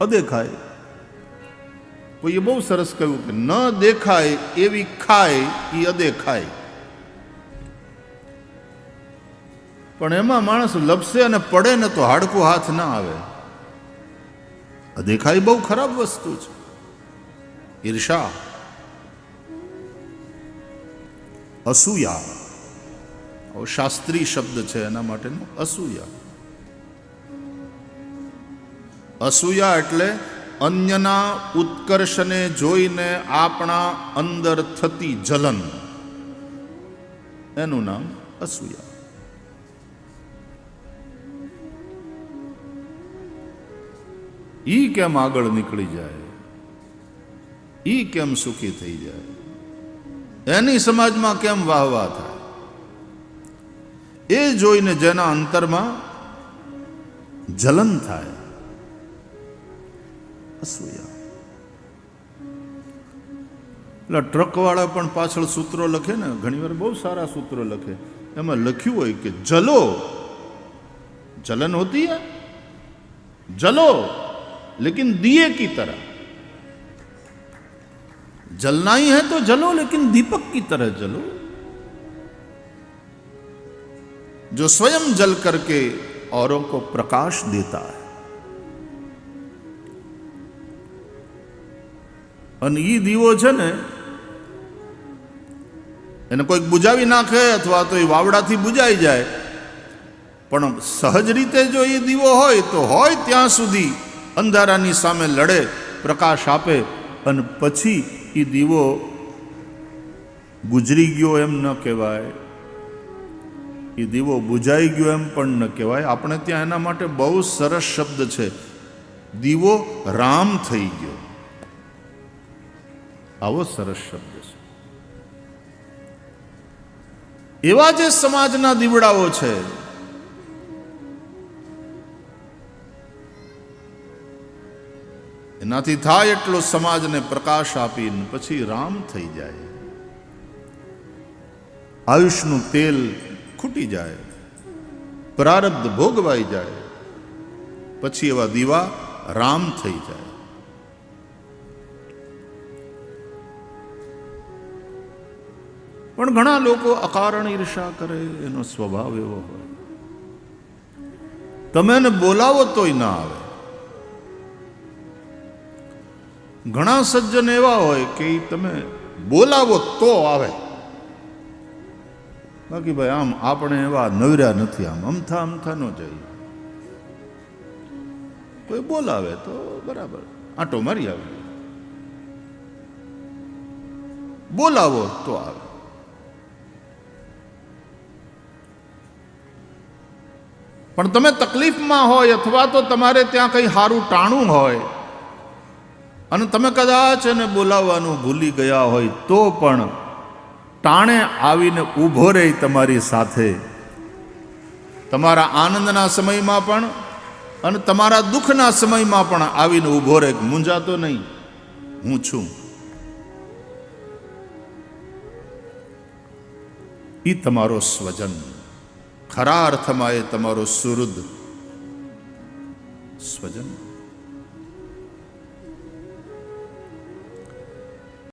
અદેખાય. કોઈએ બહુ સરસ કહ્યું કે ન દેખાય એવી ખાય એ અદેખાય. પણ એમાં માણસ લપસે અને પડે ને તો હાડકું હાથ ના આવે. અદેખાય બહુ ખરાબ વસ્તુ છે. ઈર્ષા. અસૂયા. શાસ્ત્રી શબ્દ છે એના માટેનો અસૂયા. અસૂયા એટલે અન્યના ઉત્કર્ષને જોઈને આપણા અંદર થતી જલન. એનું નામ અસૂયા. ઈ કેમ આગળ નીકળી જાય? ઈ કેમ સુખી થઈ જાય? એની સમાજમાં કેમ વાહવા થાય? એ જોઈને જેના અંતરમાં જલન થાય. અસૂયા એટલે ટ્રકવાળા પણ પાછળ સૂત્રો લખે ને ઘણીવાર બહુ સારા સૂત્રો લખે એમાં લખ્યું હોય કે જલો जलन होती है जलो लेकिन दिए की तरह जलना ही है तो जलो लेकिन दीपक की तरह जलो जो स्वयं जल करके औरों को प्रकाश देता है અને એ દીવો છે ને, એને કોઈક બુજાવી નાખે અથવા તો એ વાવડાથી બુજાઈ જાય. પણ સહજ રીતે જો એ દીવો હોય તો હોય ત્યાં સુધી અંધારાની સામે લડે, પ્રકાશ આપે અને પછી એ દીવો ગુજરી ગયો એમ ન કહેવાય. એ દીવો બુજાઈ ગયો એમ પણ ન કહેવાય. આપણે ત્યાં એના માટે બહુ સરસ શબ્દ છે. દીવો રામ થઈ ગયો. આવો સરસ શબ્દ છે. એવા જે સમાજના દીવડાઓ છે, એનાથી થાય એટલો સમાજને પ્રકાશ આપીને પછી રામ થઈ જાય. આયુષનું તેલ ખૂટી જાય, પ્રારબ્ધ ભોગવાઈ જાય, પછી એવા દીવા રામ થઈ જાય. પણ ઘણા લોકો અકારણ ઈર્ષા કરે, એનો સ્વભાવ એવો હોય. તમે એને બોલાવો તોય ના આવે. ઘણા સજ્જન એવા હોય કે તમે બોલાવો તો આવે. બાકી ભાઈ, આમ આપણે એવા નવર્યા નથી, આમ અમથા અમથા ન જઈએ. કોઈ બોલાવે તો બરાબર, આંટો મારી આવે. બોલાવો તો આવે. પણ તમે તકલીફમાં હોય અથવા તો તમારે ત્યાં કંઈ સારું ટાણું હોય અને તમે કદાચ એને બોલાવવાનું ભૂલી ગયા હોય તો પણ ટાણે આવીને ઊભો રહે તમારી સાથે. તમારા આનંદના સમયમાં પણ અને તમારા દુઃખના સમયમાં પણ આવીને ઊભો રહે મૂંઝાતો નહીં. હું છું. એ તમારો સ્વજન. ખરા અર્થમાં એ તમારો સુહૃદ સ્વજન?